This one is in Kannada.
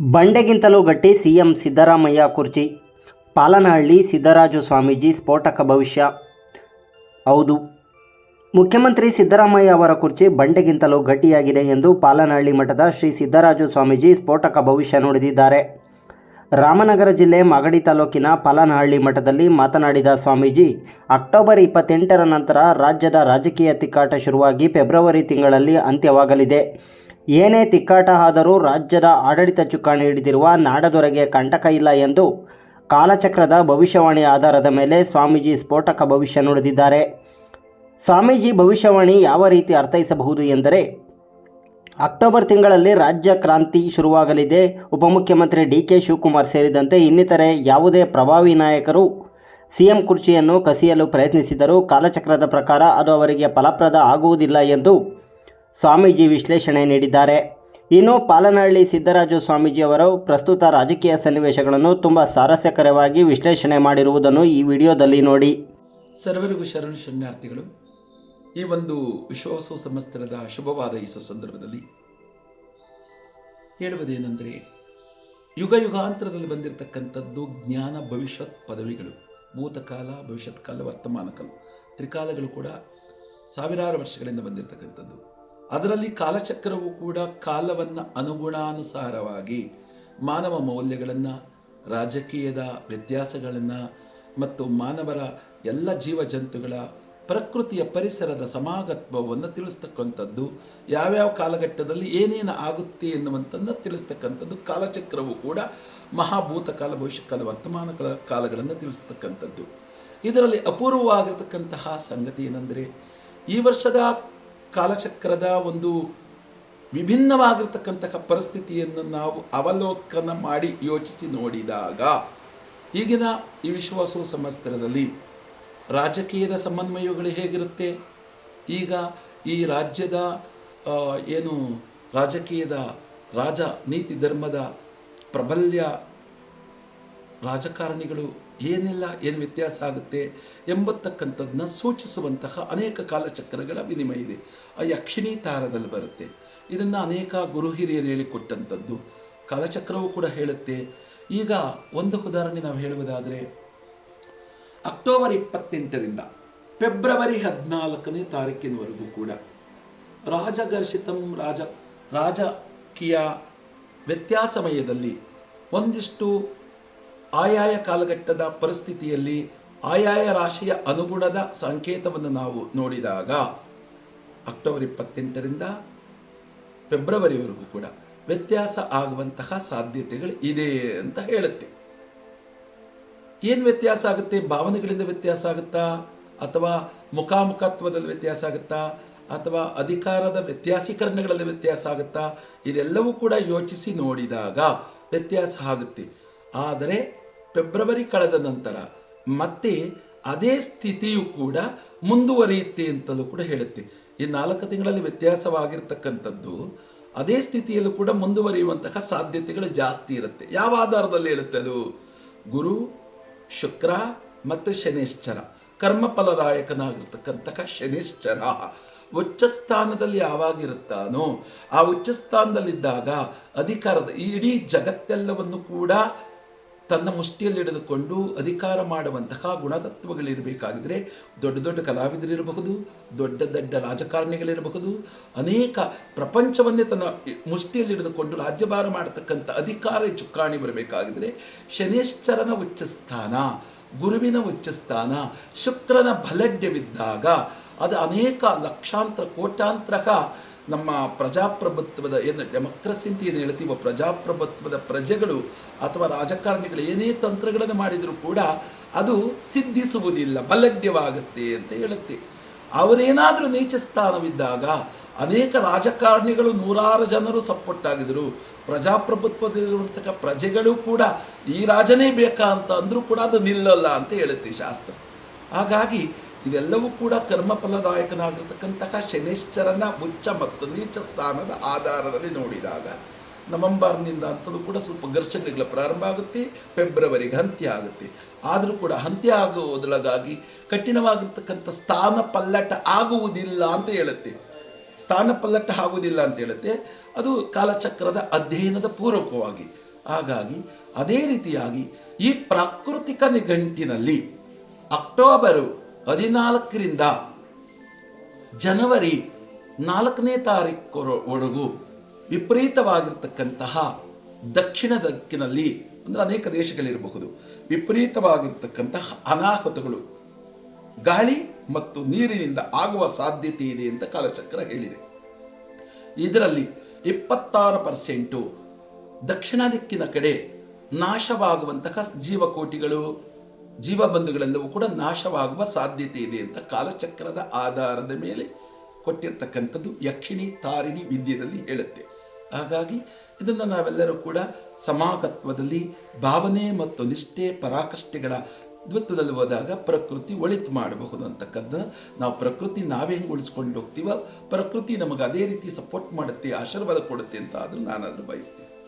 ಬಂಡೆಗಿಂತಲೂ ಗಟ್ಟಿ ಸಿಎಂ ಸಿದ್ದರಾಮಯ್ಯ ಕುರ್ಚಿ, ಪಾಲನಹಳ್ಳಿ ಸಿದ್ದರಾಜು ಸ್ವಾಮೀಜಿ ಸ್ಫೋಟಕ ಭವಿಷ್ಯ. ಹೌದು, ಮುಖ್ಯಮಂತ್ರಿ ಸಿದ್ದರಾಮಯ್ಯ ಅವರ ಕುರ್ಚಿ ಬಂಡೆಗಿಂತಲೂ ಗಟ್ಟಿಯಾಗಿದೆ ಎಂದು ಪಾಲನಹಳ್ಳಿ ಮಠದ ಶ್ರೀ ಸಿದ್ದರಾಜು ಸ್ವಾಮೀಜಿ ಸ್ಫೋಟಕ ಭವಿಷ್ಯ ನುಡಿದಿದ್ದಾರೆ. ರಾಮನಗರ ಜಿಲ್ಲೆ ಮಾಗಡಿ ತಾಲೂಕಿನ ಪಾಲನಹಳ್ಳಿ ಮಠದಲ್ಲಿ ಮಾತನಾಡಿದ ಸ್ವಾಮೀಜಿ, ಅಕ್ಟೋಬರ್ ಇಪ್ಪತ್ತೆಂಟರ ನಂತರ ರಾಜ್ಯದ ರಾಜಕೀಯ ತಿಕ್ಕಾಟ ಶುರುವಾಗಿ ಫೆಬ್ರವರಿ ತಿಂಗಳಲ್ಲಿ ಅಂತ್ಯವಾಗಲಿದೆ. ಏನೇ ತಿಕ್ಕಾಟ ಆದರೂ ರಾಜ್ಯದ ಆಡಳಿತ ಚುಕ್ಕಾಣಿ ಹಿಡಿದಿರುವ ನಾಡದೊರೆಗೆ ಕಂಟಕ ಇಲ್ಲ ಎಂದು ಕಾಲಚಕ್ರದ ಭವಿಷ್ಯವಾಣಿ ಆಧಾರದ ಮೇಲೆ ಸ್ವಾಮೀಜಿ ಸ್ಫೋಟಕ ಭವಿಷ್ಯ ನುಡಿದಿದ್ದಾರೆ. ಸ್ವಾಮೀಜಿ ಭವಿಷ್ಯವಾಣಿ ಯಾವ ರೀತಿ ಅರ್ಥೈಸಬಹುದು ಎಂದರೆ, ಅಕ್ಟೋಬರ್ ತಿಂಗಳಲ್ಲಿ ರಾಜ್ಯ ಕ್ರಾಂತಿ ಶುರುವಾಗಲಿದೆ. ಉಪಮುಖ್ಯಮಂತ್ರಿ ಡಿ ಕೆ ಶಿವಕುಮಾರ್ ಸೇರಿದಂತೆ ಇನ್ನಿತರೆ ಯಾವುದೇ ಪ್ರಭಾವಿ ನಾಯಕರು ಸಿಎಂ ಕುರ್ಚಿಯನ್ನು ಕಸಿಯಲು ಪ್ರಯತ್ನಿಸಿದರೂ ಕಾಲಚಕ್ರದ ಪ್ರಕಾರ ಅದು ಅವರಿಗೆ ಫಲಪ್ರದ ಆಗುವುದಿಲ್ಲ ಎಂದು ಸ್ವಾಮೀಜಿ ವಿಶ್ಲೇಷಣೆ ನೀಡಿದ್ದಾರೆ. ಇನ್ನು ಪಾಲನಹಳ್ಳಿ ಸಿದ್ದರಾಜು ಸ್ವಾಮೀಜಿ ಅವರು ಪ್ರಸ್ತುತ ರಾಜಕೀಯ ಸನ್ನಿವೇಶಗಳನ್ನು ತುಂಬ ಸಾರಸ್ಯಕರವಾಗಿ ವಿಶ್ಲೇಷಣೆ ಮಾಡಿರುವುದನ್ನು ಈ ವಿಡಿಯೋದಲ್ಲಿ ನೋಡಿ. ಸರ್ವರಿಗೂ ಶರಣ ಶರಣಾರ್ಥಿಗಳು, ಈ ಒಂದು ವಿಶ್ವಾಸ ಸಮಸ್ತರದ ಶುಭವಾದ ಈ ಸಂದರ್ಭದಲ್ಲಿ ಹೇಳುವುದೇನೆಂದರೆ, ಯುಗ ಯುಗಾಂತರದಲ್ಲಿ ಬಂದಿರತಕ್ಕಂಥದ್ದು ಜ್ಞಾನ ಭವಿಷ್ಯತ್ ಪದವಿಗಳು. ಭೂತಕಾಲ, ಭವಿಷ್ಯತ್ ಕಾಲ, ವರ್ತಮಾನ ಕಾಲ, ತ್ರಿಕಾಲಗಳು ಕೂಡ ಸಾವಿರಾರು ವರ್ಷಗಳಿಂದ ಬಂದಿರತಕ್ಕಂಥದ್ದು. ಅದರಲ್ಲಿ ಕಾಲಚಕ್ರವು ಕೂಡ ಕಾಲವನ್ನು ಅನುಗುಣಾನುಸಾರವಾಗಿ ಮಾನವ ಮೌಲ್ಯಗಳನ್ನು, ರಾಜಕೀಯದ ವ್ಯತ್ಯಾಸಗಳನ್ನು ಮತ್ತು ಮಾನವರ ಎಲ್ಲ ಜೀವ ಜಂತುಗಳ ಪ್ರಕೃತಿಯ ಪರಿಸರದ ಸಮಾಗತ್ವವನ್ನು ತಿಳಿಸ್ತಕ್ಕಂಥದ್ದು, ಯಾವ್ಯಾವ ಕಾಲಘಟ್ಟದಲ್ಲಿ ಏನೇನು ಆಗುತ್ತೆ ಎನ್ನುವಂಥದ್ದು ತಿಳಿಸ್ತಕ್ಕಂಥದ್ದು, ಕಾಲಚಕ್ರವು ಕೂಡ ಮಹಾಭೂತ ಕಾಲ, ಭವಿಷ್ಯ ಕಾಲ, ವರ್ತಮಾನ ಕಾಲ, ಕಾಲಗಳನ್ನು ತಿಳಿಸ್ತಕ್ಕಂಥದ್ದು. ಇದರಲ್ಲಿ ಅಪೂರ್ವವಾಗಿರ್ತಕ್ಕಂತಹ ಸಂಗತಿ ಏನೆಂದರೆ, ಈ ವರ್ಷದ ಕಾಲಚಕ್ರದ ಒಂದು ವಿಭಿನ್ನವಾಗಿರ್ತಕ್ಕಂತಹ ಪರಿಸ್ಥಿತಿಯನ್ನು ನಾವು ಅವಲೋಕನ ಮಾಡಿ ಯೋಚಿಸಿ ನೋಡಿದಾಗ, ಈಗಿನ ಈ ವಿಶ್ವಾಸ ಸಮಸ್ತ್ರದಲ್ಲಿ ರಾಜಕೀಯದ ಸಮನ್ವಯಗಳು ಹೇಗಿರುತ್ತೆ? ಈಗ ಈ ರಾಜ್ಯದ ಏನು ರಾಜಕೀಯದ ರಾಜ ನೀತಿ ಧರ್ಮದ ಪ್ರಬಲ್ಯ ರಾಜಕಾರಣಿಗಳು ಏನೆಲ್ಲ, ಏನು ವ್ಯತ್ಯಾಸ ಆಗುತ್ತೆ ಎಂಬತಕ್ಕಂಥದ್ದನ್ನ ಸೂಚಿಸುವಂತಹ ಅನೇಕ ಕಾಲಚಕ್ರಗಳ ವಿನಿಮಯ ಇದೆ. ಆ ಯಕ್ಷಿಣಿ ತಾರದಲ್ಲಿ ಬರುತ್ತೆ. ಇದನ್ನು ಅನೇಕ ಗುರು ಹಿರಿಯರು ಹೇಳಿಕೊಟ್ಟಂಥದ್ದು. ಕಾಲಚಕ್ರವು ಕೂಡ ಹೇಳುತ್ತೆ. ಈಗ ಒಂದು ಉದಾಹರಣೆ ನಾವು ಹೇಳುವುದಾದರೆ, ಅಕ್ಟೋಬರ್ ಇಪ್ಪತ್ತೆಂಟರಿಂದ ಫೆಬ್ರವರಿ ಹದಿನಾಲ್ಕನೇ ತಾರೀಕಿನವರೆಗೂ ಕೂಡ ರಾಜಘರ್ಷಿತಂ ರಾಜ, ರಾಜಕೀಯ ವ್ಯತ್ಯಾಸಮಯದಲ್ಲಿ ಒಂದಿಷ್ಟು ಆಯಾಯ ಕಾಲಘಟ್ಟದ ಪರಿಸ್ಥಿತಿಯಲ್ಲಿ ಆಯಾಯ ರಾಶಿಯ ಅನುಗುಣದ ಸಂಕೇತವನ್ನು ನಾವು ನೋಡಿದಾಗ ಅಕ್ಟೋಬರ್ ಇಪ್ಪತ್ತೆಂಟರಿಂದ ಫೆಬ್ರವರಿವರೆಗೂ ಕೂಡ ವ್ಯತ್ಯಾಸ ಆಗುವಂತಹ ಸಾಧ್ಯತೆಗಳು ಇದೆ ಅಂತ ಹೇಳುತ್ತೆ. ಏನು ವ್ಯತ್ಯಾಸ ಆಗುತ್ತೆ? ಭಾವನೆಗಳಿಂದ ವ್ಯತ್ಯಾಸ ಆಗುತ್ತಾ? ಅಥವಾ ಮುಖಾಮುಖತ್ವದಲ್ಲಿ ವ್ಯತ್ಯಾಸ ಆಗುತ್ತಾ? ಅಥವಾ ಅಧಿಕಾರದ ವ್ಯತ್ಯಾಸೀಕರಣಗಳಲ್ಲಿ ವ್ಯತ್ಯಾಸ ಆಗುತ್ತಾ? ಇದೆಲ್ಲವೂ ಕೂಡ ಯೋಚಿಸಿ ನೋಡಿದಾಗ ವ್ಯತ್ಯಾಸ ಆಗುತ್ತೆ. ಆದರೆ ಫೆಬ್ರವರಿ ಕಳೆದ ನಂತರ ಮತ್ತೆ ಅದೇ ಸ್ಥಿತಿಯು ಕೂಡ ಮುಂದುವರಿಯುತ್ತೆ ಅಂತಲೂ ಕೂಡ ಹೇಳುತ್ತೆ. ಈ ನಾಲ್ಕು ತಿಂಗಳಲ್ಲಿ ವ್ಯತ್ಯಾಸವಾಗಿರ್ತಕ್ಕಂಥದ್ದು ಅದೇ ಸ್ಥಿತಿಯಲ್ಲೂ ಕೂಡ ಮುಂದುವರಿಯುವಂತಹ ಸಾಧ್ಯತೆಗಳು ಜಾಸ್ತಿ ಇರುತ್ತೆ. ಯಾವ ಆಧಾರದಲ್ಲಿ ಹೇಳುತ್ತೆ ಅದು? ಗುರು, ಶುಕ್ರ ಮತ್ತು ಶನೇಶ್ಚರ. ಕರ್ಮ ಫಲದಾಯಕನಾಗಿರ್ತಕ್ಕಂತಹ ಶನೇಶ್ಚರ ಉಚ್ಚ ಸ್ಥಾನದಲ್ಲಿ ಯಾವಾಗಿರುತ್ತಾನೋ, ಆ ಉಚ್ಚ ಸ್ಥಾನದಲ್ಲಿದ್ದಾಗ ಅಧಿಕಾರದ, ಈ ಇಡೀ ಜಗತ್ತೆಲ್ಲವನ್ನು ಕೂಡ ತನ್ನ ಮುಷ್ಟಿಯಲ್ಲಿ ಹಿಡಿದುಕೊಂಡು ಅಧಿಕಾರ ಮಾಡುವಂತಹ ಗುಣತತ್ವಗಳಿರಬೇಕಾಗಿದ್ರೆ ದೊಡ್ಡ ದೊಡ್ಡ ಕಲಾವಿದರಿರಬಹುದು, ದೊಡ್ಡ ದೊಡ್ಡ ರಾಜಕಾರಣಿಗಳಿರಬಹುದು. ಅನೇಕ ಪ್ರಪಂಚವನ್ನೇ ತನ್ನ ಮುಷ್ಟಿಯಲ್ಲಿ ಹಿಡಿದುಕೊಂಡು ರಾಜ್ಯಭಾರ ಮಾಡತಕ್ಕಂಥ ಅಧಿಕಾರ ಚುಕ್ಕಾಣಿ ಬರಬೇಕಾಗಿದ್ರೆ ಶನೇಶ್ಚರನ ಉಚ್ಚಸ್ಥಾನ, ಗುರುವಿನ ಉಚ್ಚಸ್ಥಾನ, ಶುಕ್ರನ ಬಲಡ್ಯವಿದ್ದಾಗ ಅದು ಅನೇಕ ಲಕ್ಷಾಂತರ ಕೋಟ್ಯಾಂತರಕ ನಮ್ಮ ಪ್ರಜಾಪ್ರಭುತ್ವದ ಏನು ಡೆಮೋಕ್ರಸಿ ಅಂತ ಏನು ಹೇಳ್ತೀವೋ, ಪ್ರಜಾಪ್ರಭುತ್ವದ ಪ್ರಜೆಗಳು ಅಥವಾ ರಾಜಕಾರಣಿಗಳು ಏನೇ ತಂತ್ರಗಳನ್ನು ಮಾಡಿದರೂ ಕೂಡ ಅದು ಸಿದ್ಧಿಸುವುದಿಲ್ಲ ಬಲಡ್ಯವಾಗುತ್ತೆ ಅಂತ ಹೇಳುತ್ತೆ. ಅವರೇನಾದರೂ ನೀಚ ಸ್ಥಾನವಿದ್ದಾಗ ಅನೇಕ ರಾಜಕಾರಣಿಗಳು ನೂರಾರು ಜನರು ಸಪೋರ್ಟ್ ಆಗಿದ್ರು. ಪ್ರಜಾಪ್ರಭುತ್ವದಲ್ಲಿರುವಂತಹ ಪ್ರಜೆಗಳು ಕೂಡ ಈ ರಾಜನೇ ಬೇಕಾ ಅಂತ ಅಂದರೂ ಕೂಡ ಅದು ನಿಲ್ಲಲ್ಲ ಅಂತ ಹೇಳುತ್ತೆ ಶಾಸ್ತ್ರ. ಹಾಗಾಗಿ ಇದೆಲ್ಲವೂ ಕೂಡ ಕರ್ಮಫಲದಾಯಕನಾಗಿರ್ತಕ್ಕಂತಹ ಶನೇಶ್ವರನ ಉಚ್ಚ ಮತ್ತು ನೀಚ ಸ್ಥಾನದ ಆಧಾರದಲ್ಲಿ ನೋಡಿದಾಗ ನವಂಬರ್ನಿಂದ ಅಂತಲೂ ಕೂಡ ಸ್ವಲ್ಪ ಘರ್ಷಣೆಗಳು ಪ್ರಾರಂಭ ಆಗುತ್ತೆ, ಫೆಬ್ರವರಿಗೆ ಅಂತ್ಯ ಆಗುತ್ತೆ. ಆದರೂ ಕೂಡ ಅಂತ್ಯ ಆಗುವುದರೊಳಗಾಗಿ ಕಠಿಣವಾಗಿರ್ತಕ್ಕಂಥ ಸ್ಥಾನ ಪಲ್ಲಟ ಆಗುವುದಿಲ್ಲ ಅಂತ ಹೇಳುತ್ತೆ. ಸ್ಥಾನ ಪಲ್ಲಟ ಆಗುವುದಿಲ್ಲ ಅಂತ ಹೇಳುತ್ತೆ. ಅದು ಕಾಲಚಕ್ರದ ಅಧ್ಯಯನದ ಪೂರ್ವಕವಾಗಿ. ಹಾಗಾಗಿ ಅದೇ ರೀತಿಯಾಗಿ ಈ ಪ್ರಾಕೃತಿಕ ನಿಘಂಟಿನಲ್ಲಿ ಅಕ್ಟೋಬರು ಹದಿನಾಲ್ಕರಿಂದ ಜನವರಿ ನಾಲ್ಕನೇ ತಾರೀಕುವರೆಗೂ ವಿಪರೀತವಾಗಿರ್ತಕ್ಕಂತಹ ದಕ್ಷಿಣ ದಿಕ್ಕಿನಲ್ಲಿ ಅಂದರೆ ಅನೇಕ ದೇಶಗಳಿರಬಹುದು, ವಿಪರೀತವಾಗಿರ್ತಕ್ಕಂತಹ ಅನಾಹುತಗಳು, ಗಾಳಿ ಮತ್ತು ನೀರಿನಿಂದ ಆಗುವ ಸಾಧ್ಯತೆ ಇದೆ ಅಂತ ಕಾಲಚಕ್ರ ಹೇಳಿದೆ. ಇದರಲ್ಲಿ ಇಪ್ಪತ್ತಾರು ಪರ್ಸೆಂಟು ದಕ್ಷಿಣ ದಿಕ್ಕಿನ ಕಡೆ ನಾಶವಾಗುವಂತಹ ಜೀವಕೋಟಿಗಳು ಜೀವಬಂಧುಗಳೆಲ್ಲವೂ ಕೂಡ ನಾಶವಾಗುವ ಸಾಧ್ಯತೆ ಇದೆ ಅಂತ ಕಾಲಚಕ್ರದ ಆಧಾರದ ಮೇಲೆ ಕೊಟ್ಟಿರ್ತಕ್ಕಂಥದ್ದು ಯಕ್ಷಿಣಿ, ತಾರಿಣಿ ವಿದ್ಯೆಯಲ್ಲಿ ಹೇಳುತ್ತೆ. ಹಾಗಾಗಿ ಇದನ್ನು ನಾವೆಲ್ಲರೂ ಕೂಡ ಸಮಾಗತ್ವದಲ್ಲಿ ಭಾವನೆ ಮತ್ತು ನಿಷ್ಠೆ ಪರಾಕಷ್ಟೆಗಳ ದ್ವಿತ್ವದಲ್ಲಿ ಹೋದಾಗ ಪ್ರಕೃತಿ ಒಳಿತು ಮಾಡಬಹುದು ಅಂತಕ್ಕಂಥ ನಾವು ಪ್ರಕೃತಿ ನಾವೇ ಹೆಂಗೆ ಉಳಿಸ್ಕೊಂಡು ಹೋಗ್ತೀವೋ, ಪ್ರಕೃತಿ ನಮಗೆ ಅದೇ ರೀತಿ ಸಪೋರ್ಟ್ ಮಾಡುತ್ತೆ, ಆಶೀರ್ವಾದ ಕೊಡುತ್ತೆ ಅಂತ ಆದರೂ ನಾನಾದರೂ ಬಯಸ್ತೇನೆ.